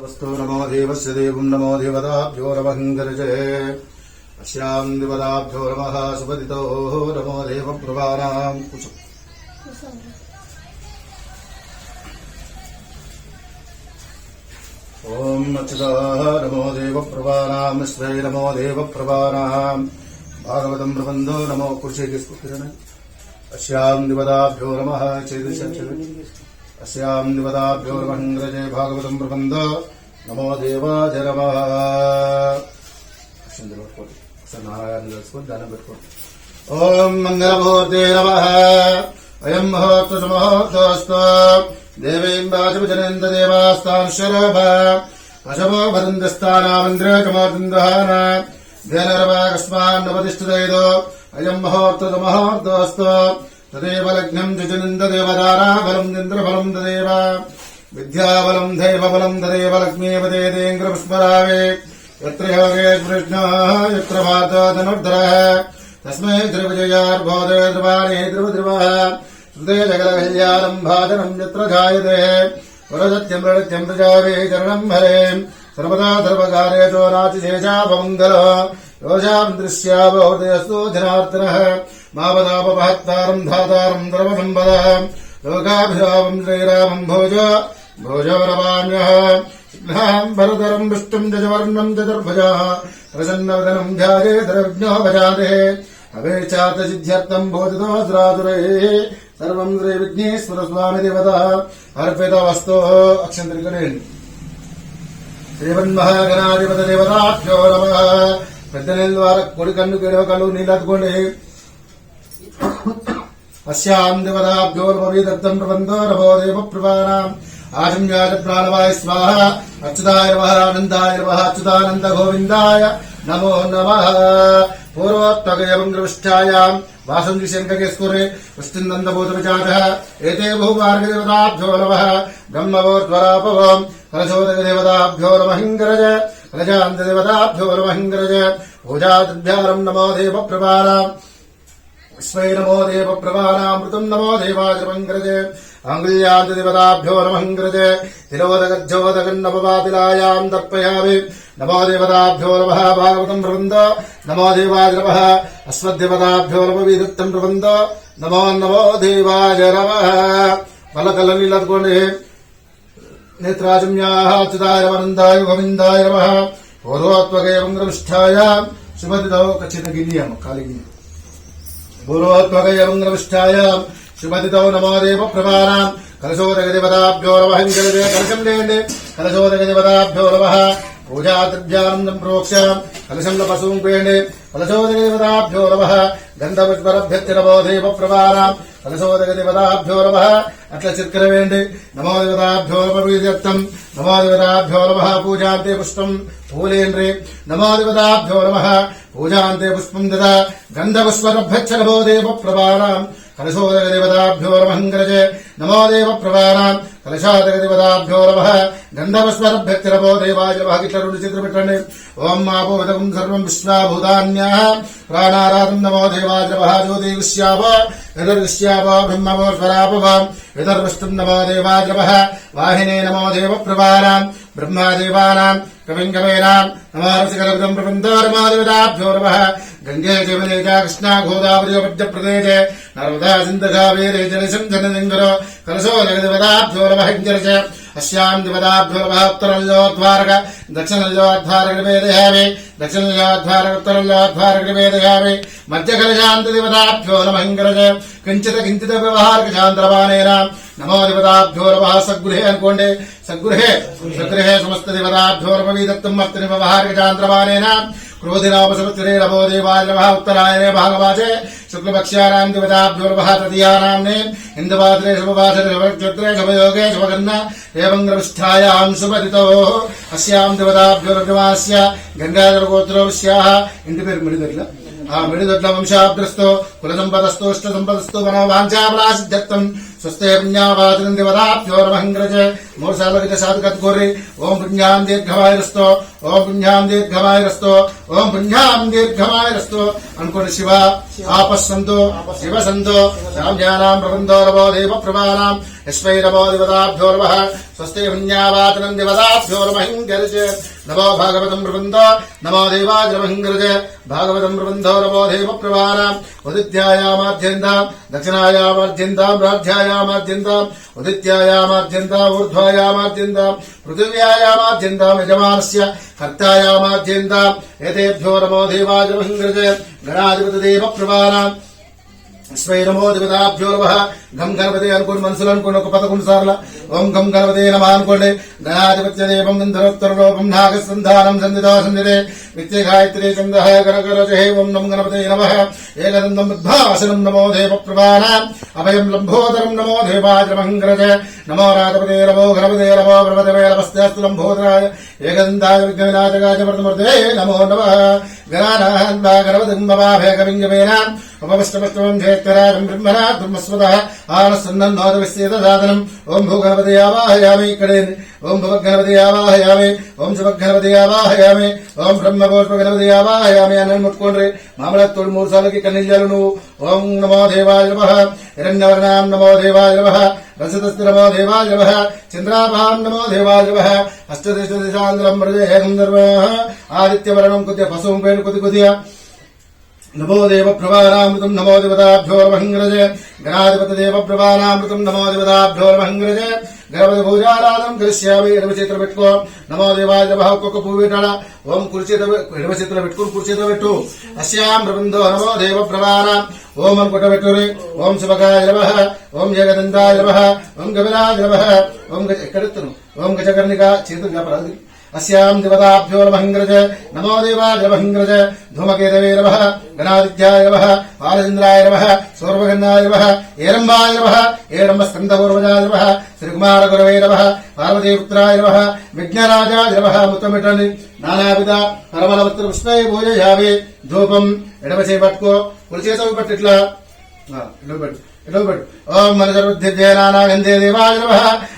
नमस्तु नमो देवस्य देवं नमो देवताभ्यो नमहङ्गरजे अस्यां देवताभ्यो नमः सुपतितो नमो देवप्रभानाम् कुसुम ॐ अच्युतः नमो देवप्रभानाम् विश्वै नमो देवप्रभानाम् भागवतम् प्रबन्धो नमो कुरुषे किरण अस्यां दिवदाभ्यो नमः चेदशक्षरे अस्यां दिवदाभ्यो नमहङ्ग्रजे भागवतम् प्रबन्ध नमो देवाय नमः అక్షంతలు పట్టుకోండి ఒకసారి నారాయణ తెలుసుకొని దండం పెట్టుకోండి ఓం మంగళమూర్తే నమ అయం మహోత్స మహోత్సవస్తు దేవీం వాచమజనంద దేవాస్తానుశరభ వశమో భదందస్థానామంద్రకమాదందహాన ధ్యానరవాకస్మాన్నపతిష్ఠితేదో అయం మహోత్సవ మహోత్సవస్తు తదేవ లగ్నం జజనందేవదారాబలం చంద్రఫలం తదేవ విద్యాబలం దైవబలం తదేవ లక్ష్మీవ దేదేంద్రపుష్పరావే ఎత్ర యోగే కృష్ణ ఎత్ర వాతో ధనుర్ధర తస్మై ధ్రువజయార్భోదే ధ్రువాణే ధ్రువ ధ్రువ శృతే జగలకల్యాణం భాజనం ఎత్ర జాయతే పురసత్యం ప్రళత్యం ప్రజావే చరణం హరే సర్వదా సర్వకారేతో నాతిశేషాపమంగళ యోషాం దృశ్యావహృదయస్తో జనార్దనః मावदापमहत्तारम् धातारम् धर्मसम्पदः लोकाभिरामम् श्रीरामम् भोज भोजो नमाम्यः सिद्धाम् भरतरम् विष्टुम् जजवर्णम् चतुर्भुजः प्रसन्नवदनम् ध्यायेतरज्ञो भजाते अवेचात सिद्ध्यर्थम् भोजतोऽस्रातुरैः सर्वम् श्रीविघ्नेश्वर स्वामि देवतः अर्पितवस्तो అక్షంతరికనేయండి శ్రీమన్మహాగణాధిపత దేవతాభ్యో నమ పెద్ద నీళ్ళ ద్వారా కొడి కన్ను కేడవ కళ్ళు నీళ్ళు అద్దుకోండి अस्याम् देवताभ्योर्मवीदत्तम् प्रबन्धो नमो देवप्रभानाम् आजम्याय प्राणवाय स्वाहा अच्युताय नमः आनन्दाय नमः अच्युतानन्द गोविन्दाय नमो नमः पूर्वोत्तगयमङ्गलविष्ठायाम् वासम् दिशङ्ककेस्कुरे वृष्टिन्दन्दभूतविचारः एते बहुमार्गदेवताभ्यो नमः ब्रह्मवोर्ध्वरापवम् कलशोदकदेवताभ्यो नमहिङ्गरज कलजान्तदेवताभ्यो नमहिङ्गरज पूजादिभ्यारम् नमो देवप्रभानाम् విశ్వై నమో దేవ ప్రవాణామృతం నమో దేవాజమంగ్రజే ఆంగుల్యాంతదేవతాభ్యో నమంగ్రజే తిరోదగజ్జోదగన్నపవాతిలాయాం దర్పయామి నమో దేవతాభ్యో నమ భాగవతం ప్రబంద నమో దేవాయ నమ అశ్వదేవతాభ్యో నమ వీదత్తం ప్రబంద నమో నమో దేవాయ నమ. పలకల నీళ్ళదుకోండి నేత్రాజమ్యాः గోవిందాయ నమ. పూర్వోత్వగేవంగ్రవిష్ఠాయ శుభదితో ఖచ్చిత గిన్నెయమ్మ కాలి గిన్నె పూర్వోత్వగయమంగళవిష్టాయ శుభదితో నమో దేవ ప్రమాణాం కలశోదగదేవతాభ్యో నమ హింగళదే కలశం లేండి కలశోదగదేవతాభ్యో నమః పూజాద్రవ్యానందం ప్రోక్ష్యాం కలశం పశువుం పేండి కలశోదగదేవతాభ్యో నమ గంధపుష్పరభ్యత్య నమో దేవ ప్రమాణాం కలశోదగదేవతాభ్యో నమ. అట్లా చిత్కర వేండి నమో దేవతాభ్యో నమ వీర్యత్తం నమో దేవతాభ్యో నమ పూజాంతే పుష్పం పూలేంద్రి. నమో దేవతాభ్యో నమ పూజాంతే పుష్పం దద. గంధపుష్పరభ్యచ్చ నమో దేవ ప్రమాణాం కలశోదగదేవతాభ్యో నమహంగ్రజే నమో దేవ ప్రవాణాం కలశాదగదేవతాభ్యో నమ గంధపుష్పరభ్యచ్చ నమో. దేవాయ నమ. ఇట్లా రెండు చిత్రం పెట్టండి. ఓం మాపోదకం సర్వం విశ్వాభూతాన్యా. ప్రాణారాధం నమో దేవాయ నమ. జ్యోతివిశ్యావ యదర్విశ్యావ బ్రహ్మవోస్వరాపవ యదర్విష్ణుం నమో దేవాయ నమ. వాహినే నమో దేవ ప్రవాణాం బ్రహ్మాదేవానాం. కవిం నమో నమారసికలవిదం ప్రబంధారమాదేవతాభ్యో నమ. గంగే జమనే కృష్ణా గోదావరి మధ్య ప్రదేశే నర్మదా సింధకావేరే జలసం జనలింగర కలశో నగదేవతాభ్యో అస్యాం దేవతాభ్యో నమ ఉత్తరంలోద్వారక దక్షిణలోద్వారక మధ్య కలశాంత దేవతాభ్యో నమ కించిత కించిత వ్యవహారక నమో దేవతాభ్యో నమ సద్గృహే అనుకోండి సగృహే సమస్త దేవతాభ్యో నమ వీదత్తం మర్తని వ్యవహారక చాంద్రమానేన క్రోధినామ సంవత్సరే నమో. దేవాయ నమ ఉత్తరాయణే భాగవాచే శుక్లపక్ష్యానాం దేవతాభ్యో నమ తదీయానాంనే ఇందవాదరే శుభవాసరే శుభక్షత్రే శుభయోగే శుభగన్న. ఏవం గ్రవిష్ఠాయాం శుభదితో అస్యాం దేవతాభ్యో నమస్య గంగాధర గోత్రోస్యాః ఇంటి పేరు మిడిదట్ల ఆ మిడిదట్ల వంశాభ్రస్తో. కుల సంపదస్తో ఇష్ట సంపదస్తో మనో వాంఛాబలాసిద్ధత్వం స్వస్తే పుణ్యావాచనం దేవతాభ్యో నమహంగ్రజ మూడు సార్లు గిట్ల సాధుకత్ కోరి ఓం పుణ్యాం దీర్ఘమాయరస్తో ఓం పుణ్యాం దీర్ఘమాయరస్తో ఓం పుణ్యాం దీర్ఘమాయరస్తో అనుకోండి శివ ఆపస్సంతో శివ సంతో శామ్యానాం ప్రబంధో రవో దేవ ప్రభానాం యస్మై రవో దేవతాభ్యో నమః స్వస్తే పుణ్యావాచనం దేవతాభ్యో నమహంగ్రజ నమో భాగవతం ప్రబంధ నమో దేవాజమహంగ్రజ భాగవతం ప్రబంధో నమో దేవ ప్రభానాం శ్రీ నమో దేవాజమహంగ్రజ గణాధిపతి దేవతాభ్యో నమః గం గణపతి అనుకోండి మనసులో అనుకోండి ఒక పదకొండు సార్లు. ఓం గం గణపతి నమ అనుకోండి. గణాధిపత్య దేవం గంధరోత్తర రూపం నాగసంధానం సంధితా సంధితే నిత్య గాయత్రి చంద గరగరజహే ఓం నమ గణపతి నమ. ఏకదంతం బుద్ధాసనం నమో దేవ ప్రభానాం అభయం లంభోదరం నమో దేవాద్రమంగరజ నమో రాజపతే నమో గణపతే నమో గణపతే నమస్తేస్తు లంభోదరాయ. ఏకదంతాయ విఘ్నవినాశకాయ వర్ధమూర్తే నమో నమ. గణానాహన్ గణపతి గణపతిం మమాభేకవింజమేన ఉపమష్టమష్టమం జయత్కరాజం బ్రహ్మణా బ్రహ్మస్వత ఆనసన్నోదవిశ్చేదాదనం ఓం భూగణపతి ఆవాహయామి ఇక్కడే? ఓం భువగణపతి ఆవాహయామి ఓం శుభగణపతి ఆవాహయామి ఓం బ్రహ్మపూర్వ గణపతి ఆవాహయామి అని ముట్టుకోండి. మామలత్తోడు మూడు సార్లకి కన్నీళ్ళు నువ్వు. ఓం నమో దేవాయ నమ. హిరణ్యవర్ణాం నమో దేవాయ నమ. రసదస్తి నమో. దేవాయ నమ చంద్రాభాం నమో దేవాయ నమ. అష్టదశ దిశాంధ్రం మృదేహం దర్వ ఆదిత్యవర్ణం కొద్దిగా పశువు పేరు కొద్ది కొద్దిగా నమో దేవ ప్రభానామృతం నమో దేవతాభ్యో గణాధిపత దేవ ప్రభానామృతం నమో దేవతాభ్యో గణపతి భూజారాధం కలిశ్యామి ఎడమ చేతులు పెట్టుకో. నమో దేవాయ నమ ఒక్కొక్క పువ్వు పెట్టాడ ఓం కురిచేత ఎడమ చేతులు పెట్టుకుని కురిచేత పెట్టు. అస్యాం ప్రబంధో నమో దేవ ప్రభాన. ఓం అనుకుంట పెట్టుని ఓం శుభకాయ నమ. ఓం జగదంతాయ నమ. ఓం గవిలాయ నమ. ఓం గజ ఎక్కడెత్తును? ఓం గజకర్ణిక చేతులు కాపరాదు अस्याम् देवताभ्यो नमहङ्ग्रज नमो देवाय नमहङ्ग्रज धूमकेतवे नमः गणादित्याय नमः बालचन्द्राय नमः सौर्वगन्नाय नमः एरम्बाय नमः एरम्बस्कन्दपूर्वजाय नमः श्रीकुमारगुरवे नमः पार्वतीपुत्राय नमः विघ्नराजाय नमः ముత్తమిటని నానావిధ పరమలవత్ర పుష్పై పూజయామి ధూపం ఎడమ చేయి పట్టుకో కుడి చేత పట్టు ఇట్లా ఆ, ఇట్లా పెట్టు ఇట్లా ఓం మన దేవాయ నమ.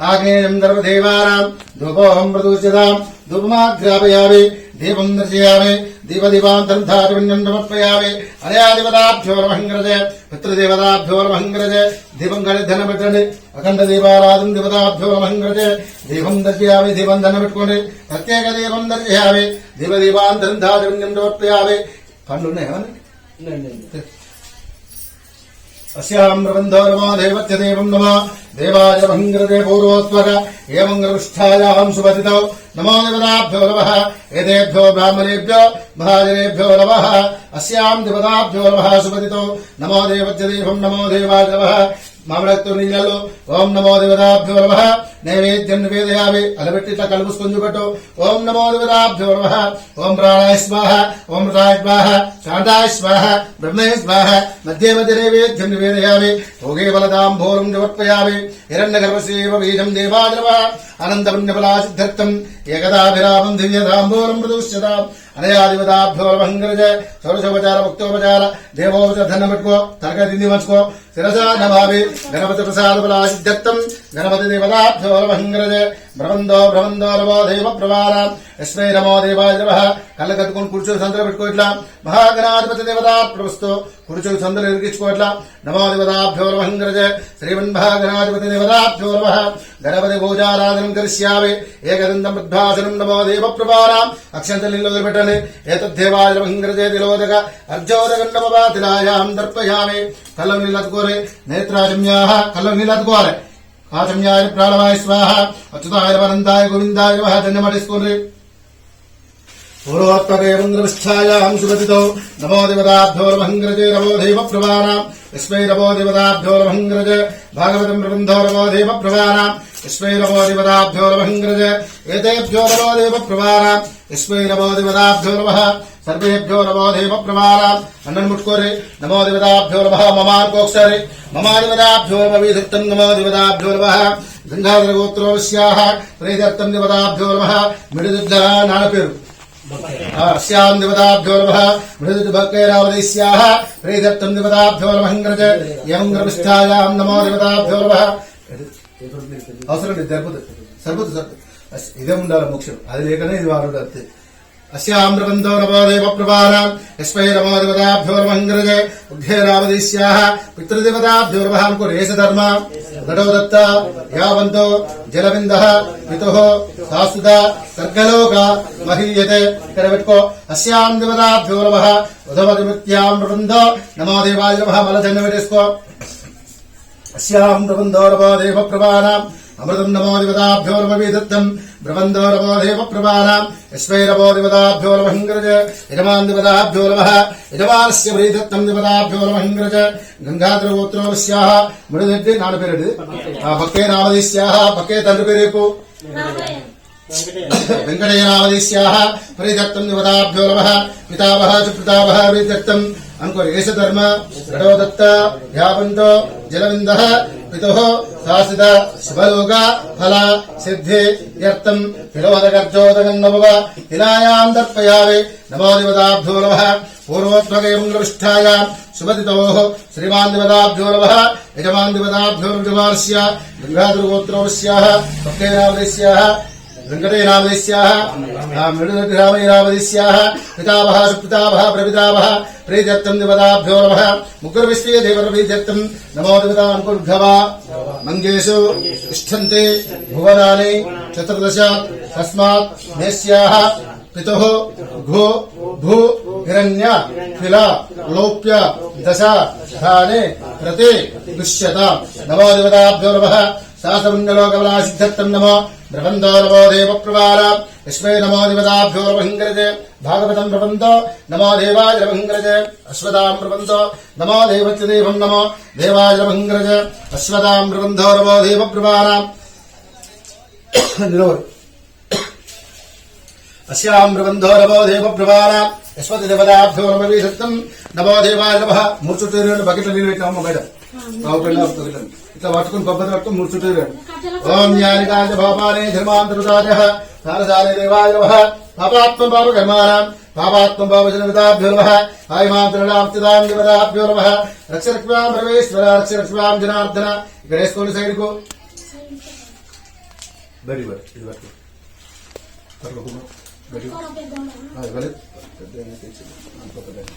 ఆగ్నేయం సర్వదేవానాం. ధూపోహం ప్రదూష్యతాం ధూపమాగ్రాపయామి. దీపం దర్శయామి. దీపదీపాంతరం ధాతుణ్యం సమర్పయామి. అనయాధిపతాభ్యో నమహంగ్రజ పితృదేవతాభ్యో నమహంగ్రజ దీపం కలి పెట్టండి అఖండ దీపారాధం దేవతాభ్యో నమహంగ్రజ దీపం దర్శయామి. దీపం ధన పెట్టుకోండి ప్రత్యేక దీపం దర్శయామి. దీపదీపాంతరం సమర్పయామి. పండ్లు ఉన్నాయా. अस्याम् प्रबन्धो नमो देवस्य देवम् नमो देवाय भङ्ग्रते पूर्वोत्तर एवम् गर्विष्ठायाम् सुपतितौ नमो देवताभ्यो नमः एतेभ्यो ब्राह्मणेभ्यो महाजनेभ्यो नमः अस्याम् देवताभ्यो नमः सुपतितौ नमो देवस्य देवम् नमो देवाय नमः మామిడత్తు నీళ్ళలో ఓం నమో దేవతాభ్యో నమ. నైవేద్యం నివేదయామి. అలబెట్టి ఇట్లా కలుపుసుకొని పెట్టు ఓం నమో దేవతాభ్యో నమ. ఓం ప్రాణాయ స్వాహ. ఓం మృతాయ స్వాహ. శాంతాయ స్వాహ. బ్రహ్మయ స్వాహ. మధ్య మధ్య నైవేద్యం నివేదయామి. భోగే బలదాంభోరం నివర్పయామి హిరణ్య గర్భసేవ బీజం దేవాద్రవ అనంత ఏకదాభిరామం దివ్యదాంభోరం ప్రదూష్యతాం అనయాధిపతాభ్యో భంగరజ షోడశోపచార భక్తోపచార దేవోపచార ధనం పెట్టుకో తరగ తిండి మంచుకో శిరసా నభావి గణపతి ప్రసాద బలా సిద్ధర్థం గణపతి దేవతాభ్యో భంగరజ భ్రమందో భ్రమందో నమో దేవ ప్రవాణ యస్మై నమో దేవాయ నమ కళ్ళ కట్టుకుని కూర్చొని సందర పెట్టుకో ఇట్లా మహాగణాధిపతి దేవతా ప్రభుస్తూ కూర్చొని సందరు ఇరికించుకో ఇట్లా నమో దేవతాభ్యో శ్రీమన్ మహాగణాధిపతి దేవతాభ్యో నమ గణపతి పూజారాధనం కరిష్యామి ఏకదంతం బుద్ధాసనం నమో దేవ ప్రవాణాం అక్షంతలింగ వదిలిపెట్టండి ఏతద్దేవాయ భంగరజే తిలోదక అర్జోదకం నమవాతిలాయాం దర్పయామి కళ్ళ నీళ్ళు అతుకోరే నేత్రాజమ్యాహ కళ్ళ నీళ్ళు అతుకోరే ఆచమ్యాయ ప్రాణవాయ స్వాహ అచ్యుతాయ వనంతాయ గోవిందాయ నమః పూర్వోత్తరేంద్రనిష్టాయాం పూర్వోత్తరేంద్రవిష్ఠాయాం సుగతితో నమో దేవతాభ్యో నమహంగ్రజే నమో దేవ ప్రవాణాం యస్మై నమో దేవతాభ్యోరమహంగ్రజ భాగవతం ప్రబంధో నమో దేవ ప్రవాణాం యస్మై నమో దేవతాభ్యోరమహంగ్రజ ఏతేభ్యో నమో దేవ ప్రవాణాం యస్మై నమో దేవతాభ్యో నమ సర్వేభ్యో నమో దేవ ప్రవాణాం అన్నం ముట్టుకోరి నమో దేవతాభ్యో నమ మమార్కో మమా దేవతాభ్యో నమ వీధత్తం నమో దేవతాభ్యో నమ గంగాధర గోత్రోస్యాహ ప్రేదత్తం దేవతాభ్యో నమ మిడిదుద్ధ నాన్న పేరు अस्याम् दिवदाभ्यो नमः मृदुभक्तैरावदैस्याः प्रीदत्तम् दिवदाभ्यो नमः ग्रज एवम् ग्रविष्ठायाम् नमो दिवदाभ्यो नमः అవసరం లేదు సరిపోతుంది సరిపోతుంది సరిపోతుంది అస్- ఇదే ఉండాలి మోక్షం అది లేకనే ఇది వాడు అంతే అస్యామ్రబంధో నమో దేవ ప్రభానాం యస్మై నమో దేవతాభ్యో నమంగ్రజ ఉద్ధే రామదేశ్యాः పితృదేవతాభ్యో నమః అనుకో రేష ధర్మ గడో పితుః శాశ్వత సర్గలోక మహీయతే ఇక్కడ అస్యాం దేవతాభ్యో నమః ప్రబంధో నమో దేవాయ నమః పెట్టేసుకో అస్యాం ప్రబంధో నమో దేవ అమృతం నమో దేవతాభ్యో నమ ప్రభానాం యస్మై నమో దేవతాభ్యో నమ హింగ్రజ యజమాన్ దేవతాభ్యో నమ. యజమానస్య ప్రీదత్తం దేవతాభ్యో నమ హింగ్రజ గంగాధర గోత్రోస్యాహ ముడిదెడ్డి నాన్న పేరు ఆ భక్తే నామదేశ్యాహ భక్తే తండ్రి పేరేపు వెంకటేనామదేశ్యాహ ప్రీదత్తం దేవతాభ్యో నమ పితామహ చ పితామహ ప్రీదత్తం అనుకో ఏష ధర్మ. గడో దత్త యావంతో జలవింద. పితో శాసిత శుభలోక ఫల సిద్ధి యర్థం తిరోదగర్జోదగం నమవ తిలాయాం దర్పయామి నమో దేవతాభ్యో నమ పూర్వోత్వగేంద్రవిష్ఠాయాం శుభతితో శ్రీమాన్ దేవతాభ్యో నమ యజమాన్ దేవతాభ్యో యజమానస్య గంగాధుర్గోత్రోస్యాహ భక్తేనామదేశ్యాహ వెంకటేనామదేశ్యాः మృడురామేనామదేశ్యాः పితామహ సుపితామహ ప్రపితామహ ప్రీత్యర్థం దేవతాభ్యో నమః ముగ్గురు విశ్వే దేవర ప్రీత్యర్థం నమో దేవతాంకుర్ఘవ మంగేషు తిష్టంతే భువనాని చతుర్దశ తస్మాత్ నేస్యాः పితుః ఘో భూ హిరణ్య ఫిల లోప్య దశ ధానే ప్రతి దుష్యత నమో దేవతాభ్యో నమ శాసమంగళోకమలాసిద్ధత్తం సిద్ధత్తం నమో దేవ ప్రవార యస్మై నమో దేవతాభ్యో నమహింగ్రజే భాగవతం ప్రబంధో నమో దేవాయ నమహింగ్రజే అశ్వతాం ప్రబంధో నమో దేవత్య దేవం నమో దేవాయ నమహింగ్రజే అశ్వతాం ప్రబంధో నమో దేవ ప్రవార నిలవరు అస్యాం ప్రబంధో నమో దేవ ప్రవార యశ్వతి దేవతాభ్యో నమ వీసత్తం నమో దేవాయ నమ మూడు చుట్టూ రెండు బకెట్ల నీళ్ళు పెట్టాము బయట పావు పెళ్ళ బకెట్ల ఇట్లా పట్టుకుని పబ్బతి పట్టుకుని మూడు చుట్టూ రెండు ఓం జ్ఞానికాయ భవపానే ధర్మాంతరుదాయ సారసారే దేవాయ నమ పాపాత్మ పాప కర్మాణం పాపాత్మ పాపజన విదాభ్యో నమ హాయమాంతరణాప్తిదాం దేవతాభ్యో నమ రక్ష రక్ష్మాం పరమేశ్వర రక్ష రక్ష్మాం జనార్దన ఇక్కడ వేసుకోండి సైడ్కు బడి బడి ఇది పట్టుకో పట్టుకో బడి ఆ, ఇవ్వలేదు. పెద్ద ఆయన తెచ్చి, అనుకో పెద్ద ఆయన.